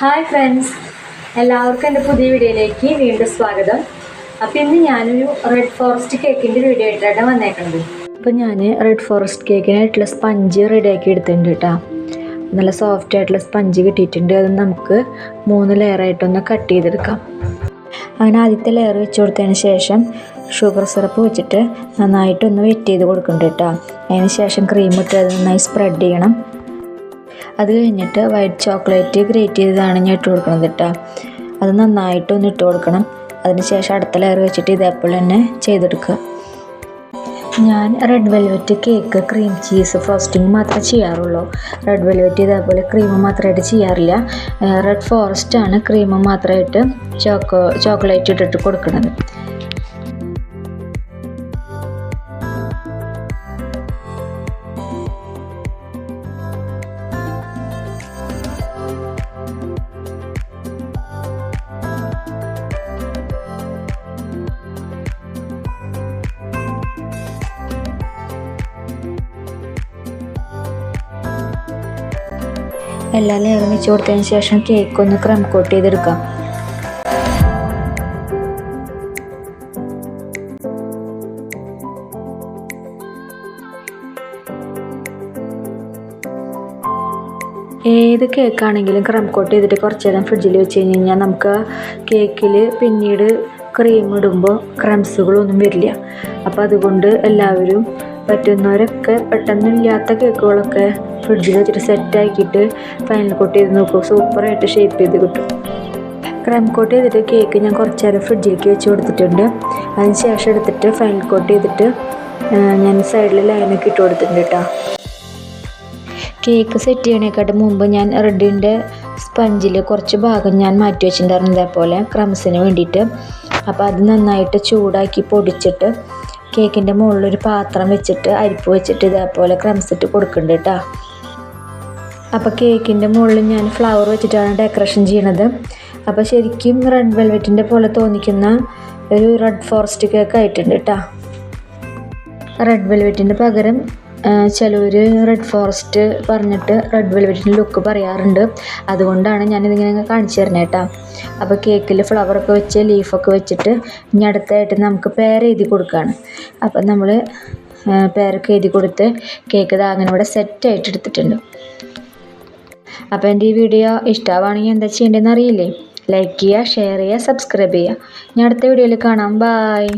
Hi friends എല്ലാവർക്കും എന്റെ പുതിയ വീഡിയോയിലേക്ക് വീണ്ടും സ്വാഗതം. അപ്പോൾ ഇന്ന് ഞാനൊരു റെഡ് ഫോറസ്റ്റ് കേക്കിന്റെ വീഡിയോ ആയിട്ടാണ് വന്നേക്കുന്നത് അപ്പോൾ ഞാൻ റെഡ് ഫോറസ്റ്റ് കേക്കിനായിട്ടുള്ള സ്പഞ്ച് റെഡിയാക്കി എടുത്തിട്ടുണ്ട് കേട്ടോ നല്ല സോഫ്റ്റ് ആയിട്ടുള്ള സ്പഞ്ച് കിട്ടിയിട്ടുണ്ട്. അത് നമുക്ക് മൂന്ന് ലെയറായിട്ടൊന്ന് കട്ട് ചെയ്തെടുക്കാം. അങ്ങനെ ആദ്യത്തെ ലെയർ വെച്ച് കൊടുത്തതിന് ശേഷം ഷുഗർ സിറപ്പ് വെച്ചിട്ട് നന്നായിട്ടൊന്ന് വെറ്റ് ചെയ്ത് കൊടുക്കുന്നുണ്ട് കേട്ടോ അതിന് ശേഷം ക്രീം ഇട്ട് അത് നന്നായി സ്പ്രെഡ് ചെയ്യണം. അത് കഴിഞ്ഞിട്ട് വൈറ്റ് ചോക്ലേറ്റ് ഗ്രേറ്റ് ചെയ്തതാണ് ഞാൻ ഇട്ട് കൊടുക്കുന്നത് കേട്ടോ. അത് നന്നായിട്ട് ഒന്ന് ഇട്ട് കൊടുക്കണം. അതിന് ശേഷം അടുത്ത ലെയർ വെച്ചിട്ട് ഇതേപോലെ തന്നെ ചെയ്തെടുക്കുക. ഞാൻ red velvet cake cream cheese frosting മാത്രമേ ചെയ്യാറുള്ളൂ. റെഡ് വെൽവെറ്റ് ഇതേപോലെ ക്രീം മാത്രമായിട്ട് ചെയ്യാറില്ല. റെഡ് ഫോറസ്റ്റ് ആണ് ക്രീം മാത്രമായിട്ട് ചോക്കോ ചോക്ലേറ്റ് ഇട്ടിട്ട് കൊടുക്കുന്നത്. എല്ലാ നിർമ്മിച്ച് കൊടുത്തതിന് ശേഷം കേക്ക് ഒന്ന് ക്രം കോട്ട് ചെയ്തെടുക്കാം. ഏത് കേക്കാണെങ്കിലും ക്രം കോട്ട് ചെയ്തിട്ട് കുറച്ച് നേരം ഫ്രിഡ്ജിൽ വെച്ച് കഴിഞ്ഞ് കഴിഞ്ഞാൽ നമുക്ക് കേക്കിൽ പിന്നീട് ക്രീം ഇടുമ്പോൾ ക്രംസുകളൊന്നും വരില്ല. അപ്പോൾ അതുകൊണ്ട് എല്ലാവരും പറ്റുന്നവരൊക്കെ പെട്ടെന്നില്ലാത്ത കേക്കുകളൊക്കെ ഫ്രിഡ്ജിൽ വെച്ചിട്ട് സെറ്റാക്കിയിട്ട് ഫൈനൽ കോട്ട് ചെയ്ത് നോക്കും. സൂപ്പറായിട്ട് ഷേപ്പ് ചെയ്ത് കിട്ടും. ക്രം കോട്ട് ചെയ്തിട്ട് കേക്ക് ഞാൻ കുറച്ച് നേരം ഫ്രിഡ്ജിലേക്ക് വെച്ച് കൊടുത്തിട്ടുണ്ട്. അതിന് ശേഷം എടുത്തിട്ട് ഫൈനൽ കോട്ട് ചെയ്തിട്ട് ഞാൻ സൈഡിൽ ലൈനൊക്കെ ഇട്ട് കൊടുത്തിട്ടുണ്ട് കേട്ടോ കേക്ക് സെറ്റ് ചെയ്യണേക്കാട്ട് മുമ്പ് ഞാൻ റെഡിന്റെ സ്പഞ്ചിൽ കുറച്ച് ഭാഗം ഞാൻ മാറ്റി വെച്ചിട്ടുണ്ടായിരുന്നു ഇതേപോലെ ക്രംസിന് വേണ്ടിയിട്ട്. അപ്പോൾ അത് നന്നായിട്ട് ചൂടാക്കി പൊടിച്ചിട്ട് കേക്കിന്റെ മുകളിലൊരു പാത്രം വെച്ചിട്ട് അരിപ്പ് വെച്ചിട്ട് ഇതേപോലെ ക്രംസ് കൊടുക്കുന്നുണ്ട് കേട്ടോ അപ്പോൾ കേക്കിന്റെ മുകളിൽ ഞാൻ ഫ്ലവർ വെച്ചിട്ടാണ് ഡെക്കറേഷൻ ചെയ്യണത്. അപ്പോൾ ശരിക്കും റെഡ് വെൽവെറ്റിന്റെ പോലെ തോന്നിക്കുന്ന ഒരു റെഡ് ഫോറസ്റ്റ് കേക്ക് ആയിട്ടുണ്ട് കേട്ടോ റെഡ് വെൽവെറ്റിന്റെ പകരം ചിലർ റെഡ് ഫോറസ്റ്റ് പറഞ്ഞിട്ട് റെഡ് വെൽവെറ്റിന്റെ ലുക്ക് പറയാറുണ്ട്. അതുകൊണ്ടാണ് ഞാനിതിങ്ങനെ കാണിച്ചു തരുന്നത് കേട്ടോ അപ്പോൾ കേക്കിൽ ഫ്ലവറൊക്കെ വെച്ച് ലീഫൊക്കെ വെച്ചിട്ട് ഇനി അടുത്തായിട്ട് നമുക്ക് പേര് എഴുതി കൊടുക്കുകയാണ് അപ്പം നമ്മൾ പേരൊക്കെ എഴുതി കൊടുത്ത് കേക്ക് ഇതാ അങ്ങനെ ഇവിടെ സെറ്റായിട്ട് എടുത്തിട്ടുണ്ട്. അപ്പോൾ എന്റെ ഈ വീഡിയോ ഇഷ്ടമാവുകയാണെങ്കിൽ എന്താ ചെയ്യേണ്ടതെന്ന് അറിയില്ലേ? ലൈക്ക് ചെയ്യുക ഷെയർ ചെയ്യുക സബ്സ്ക്രൈബ് ചെയ്യുക. ഇനി അടുത്ത വീഡിയോയിൽ കാണാം. ബായ്